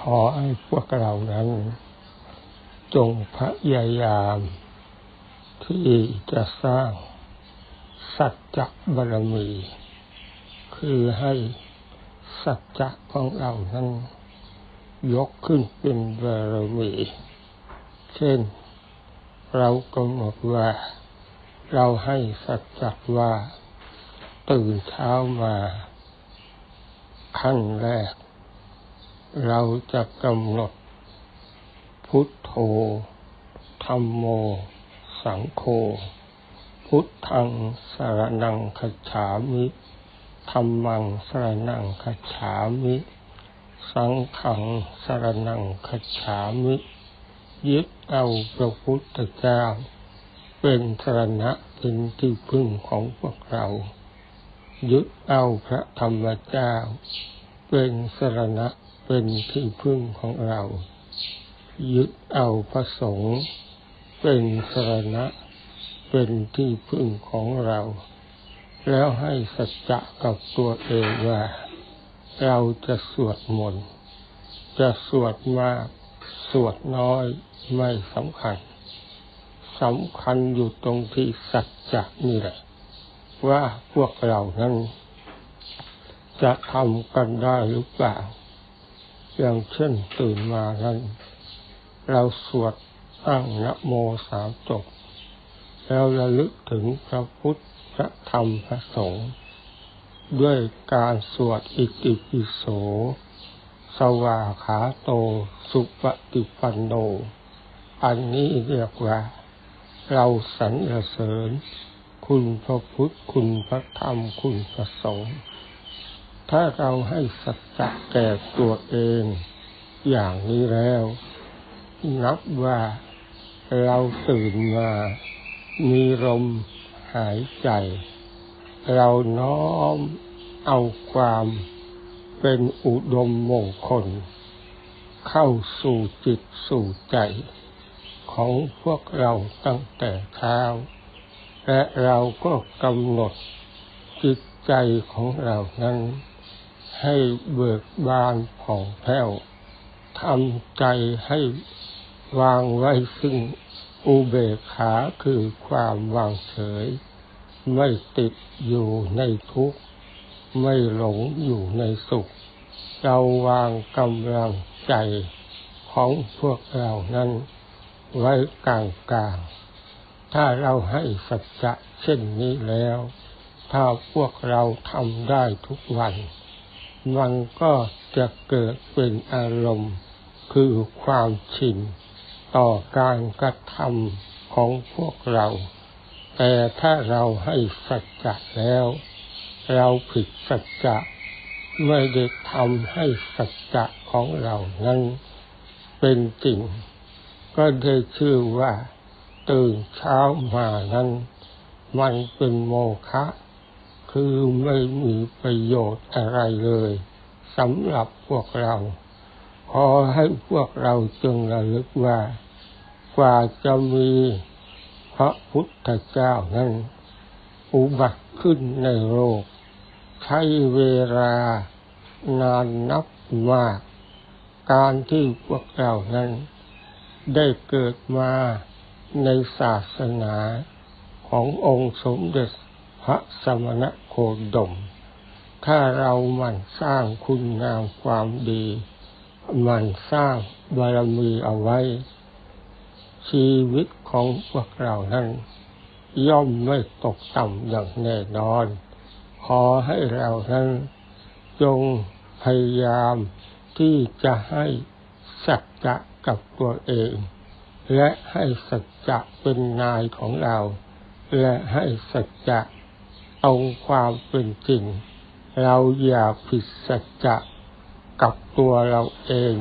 ขอให้พวกเรานั้น จงพยายาม ที่จะสร้าง สัจจะบารมี คือให้สัจจะของเรานั้น ยกขึ้นเป็นบารมี เช่น เรากำหนดว่า เราให้สัจจะว่า ตื่นเช้ามาขั้นแรก เราจะกำหนด พุทโธธรรมโม สังโฆ พุทธังสรนังคัจฉามิธรรมังสรนังคัจฉามิ สังฆังสรนังคัจฉามิยึดเอาพระพุทธเจ้า เป็นสรณะเป็นที่พึ่งของพวกเรา ยึดเอาพระธรรมเจ้า เป็นสรณะ เป็นที่พึ่งของเรา ยึดเอาพระสงฆ์เป็นสรณะ เป็นที่พึ่งของเรา แล้วให้สัจจะกับตัวเองว่า เราจะสวดมนต์จะสวดมาก สวดน้อยไม่สำคัญสำคัญอยู่ตรงที่สัจจะนี่แหละ ว่าพวกเรานั้นจะทำกันได้หรือเปล่า อย่างเช่นตื่นมานั้น เราสวดตั้งนะโมสามจบ แล้วระลึกถึงพระพุทธพระธรรมพระสงฆ์ด้วยการสวดอิติปิโส สวาขาโต สุปฏิปันโน อันนี้เรียกว่า เราสรรเสริญ คุณพระพุทธคุณพระธรรมคุณพระสงฆ์ ถ้าเราให้สัจจะแก่ตัวเองอย่างนี้แล้ว นับว่าเราตื่นมา มีลมหายใจ เราน้อมเอาความเป็นอุดมมงคล เข้าสู่จิตสู่ใจ ของพวกเราตั้งแต่เช้า และเราก็กำหนดจิตใจของเรานั้น ให้เบิกบานผ่องแผ้วทำใจให้วางไว้ซึ่งอุเบกขาคือความวางเฉย ไม่ติดอยู่ในทุกข์ ไม่หลงอยู่ในสุข เราวางกำลังใจของพวกเรานั้นไว้กลางกลาง ถ้าเราให้สัจจะเช่นนี้แล้ว ถ้าพวกเราทำได้ทุกวัน มันก็จะเกิดเป็นอารมณ์ คือความชินต่อการกระทำของพวกเรา แต่ถ้าเราให้สัจจะแล้ว เราผิดสัจจะไม่ได้ทำให้สัจจะของเรานั้นเป็นจริง ก็ได้ชื่อว่าตื่นเช้ามานั้น มันเป็นโมฆะ คือไม่มีประโยชน์อะไรเลยสำหรับพวกเรา ขอให้พวกเราจงระลึกว่า กว่าจะมีพระพุทธเจ้านั้นอุบัติขึ้นในโลกใช้เวลานานนับมาก การที่พวกเรานั้น ได้เกิดมาในศาสนาขององค์สมเด็จ พระสมณโคดม ถ้าเรามันสร้างคุณงามความดี มันสร้างบารมีเอาไว้ ชีวิตของพวกเรานั้น ย่อมไม่ตกต่ำอย่างแน่นอน ขอให้เรานั้นจงพยายามที่จะให้สัจจะกับตัวเอง และให้สัจจะเป็นนายของเรา และให้สัจจะ ตรงความเป็นจริง เราอย่าผิดสัจจะกับตัวเราเอง